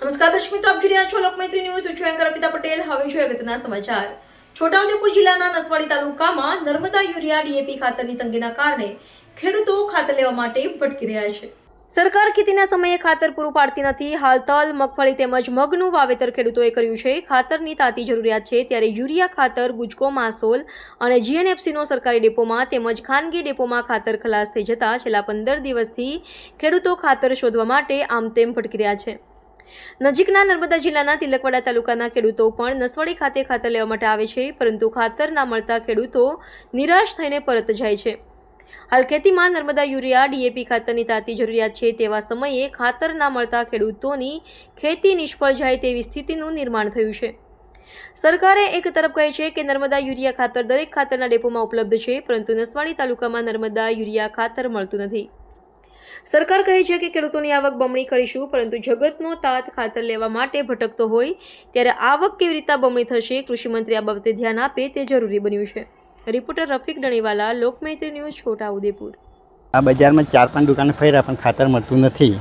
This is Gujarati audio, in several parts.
નમસ્કાર દર્શક મિત્રો, આપ જોઈ રહ્યા છો લોકમૈત્રી ન્યૂઝ. છું એન્કર અર્પિતા પટેલ. હવે જોઈએ અગત્યના સમાચાર. છોટાઉદેપુર જિલ્લાના નસવાડી તાલુકામાં નર્મદા યુરિયા ડીએપી ખાતરની તંગીના કારણે ખેડૂતો ખાતર લેવા માટે ભટકી રહ્યા છે. સરકાર ખેતીના સમયે ખાતર પૂરું પાડતી નથી. હાલ તલ, મગફળી તેમજ મગનું વાવેતર ખેડૂતોએ કર્યું છે. ખાતરની તાતી જરૂરિયાત છે ત્યારે યુરિયા ખાતર, ગુજકો, માસોલ અને જીએનએફસીનો સરકારી ડેપોમાં તેમજ ખાનગી ડેપોમાં ખાતર ખલાસ થઈ જતા છેલ્લા પંદર દિવસથી ખેડૂતો ખાતર શોધવા માટે આમ તેમ ભટકી રહ્યા છે. નજીકના નર્મદા જિલ્લાના તિલકવાડા તાલુકાના ખેડૂતો પણ નસવાડી ખાતે ખાતર લેવા માટે આવે છે, પરંતુ ખાતર ના મળતા ખેડૂતો નિરાશ થઈને પરત જાય છે. હાલ ખેતીમાં નર્મદા યુરિયા, ડીએપી ખાતરની તાતી જરૂરિયાત છે તેવા સમયે ખાતર ના મળતા ખેડૂતોની ખેતી નિષ્ફળ જાય તેવી સ્થિતિનું નિર્માણ થયું છે. સરકારે એક તરફ કહે છે કે નર્મદા યુરિયા ખાતર દરેક ખાતરના ડેપોમાં ઉપલબ્ધ છે, પરંતુ નસવાડી તાલુકામાં નર્મદા યુરિયા ખાતર મળતું નથી. સરકાર કહે છે કે ખેડૂતોની આવક બમણી કરીશું, પરંતુ જગતનો તાત ખાતર લેવા માટે ભટકતો હોય, ત્યારે આવક કેવી રીતના બમણી થશે, કૃષિમંત્રી આ બાબતે ધ્યાન આપે તે જરૂરી બન્યું છે. Reporter Rafiq Daniwala Lokmaitri news Chhota Udepur. આ બજારમાં ચાર પાંચ દુકાને ફર્યા પણ ખાતર મળતું નથી.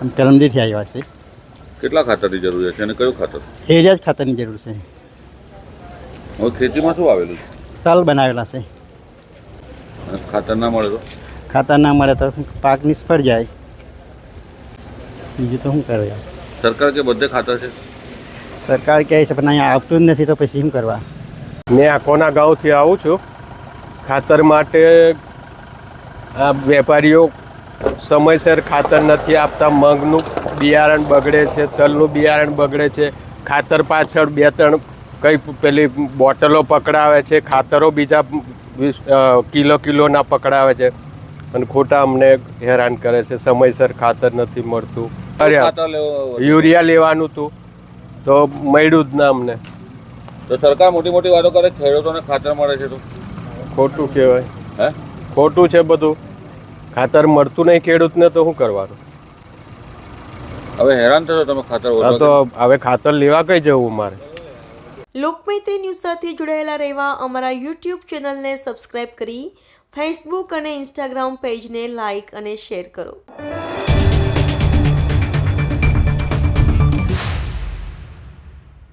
આમ તલમદીથી આવ્યા છે. કેટલા ખાતરની જરૂરિયાત છે અને કયું ખાતર? એરિયા જ ખાતરની જરૂર છે. હવે ખેતીમાં શું આવેલું છે? તલ બનાવેલા છે. ખાતર ના મળે તો? ખાતર ના મળે તો પાક નિષ્ફળ જાય. બીજું તો શું કરે સરકાર કે બધે ખાતર છે? સરકાર કહે છે પણ અહીંયા આવતું જ નથી તો પછી શું કરવા? મેં આકોના ગાંવથી આવું છું? ખાતર માટે આ વેપારીઓ સમયસર ખાતર નથી આપતા મગનું બિયારણ બગડે છે તલનું બિયારણ બગડે છે ખાતર પાછળ બે ત્રણ કઈ પેલી બોટલો પકડાવે છે ખાતરો બીજા કિલો કિલોના પકડાવે છે અને ખોટા અમને હેરાન કરે છે સમયસર ખાતર નથી મળતું. અરે યુરિયા લેવાનું હતું તો મળ્યું જ ના અમને. તો સરકાર મોટી મોટી વાતો કરે ખેડૂતોને ખાતર મળે છે તો. ખોટું કહેવાય. હે? ખોટું છે બધું. ખાતર મળતું નહીં ખેડૂતને તો શું કરવાનું? હવે હેરાન થશો તમે ખાતર તો હવે ખાતર લેવા કઈ જવું મારે? લોકમૈત્રી ન્યૂઝ સાથે જોડાયેલા રહેવા અમારા યુટ્યુબ ચેનલને સબસ્ક્રાઇબ કરી ફેસબુક અને ઇન્સ્ટાગ્રામ પેજને લાઇક અને શેર કરો.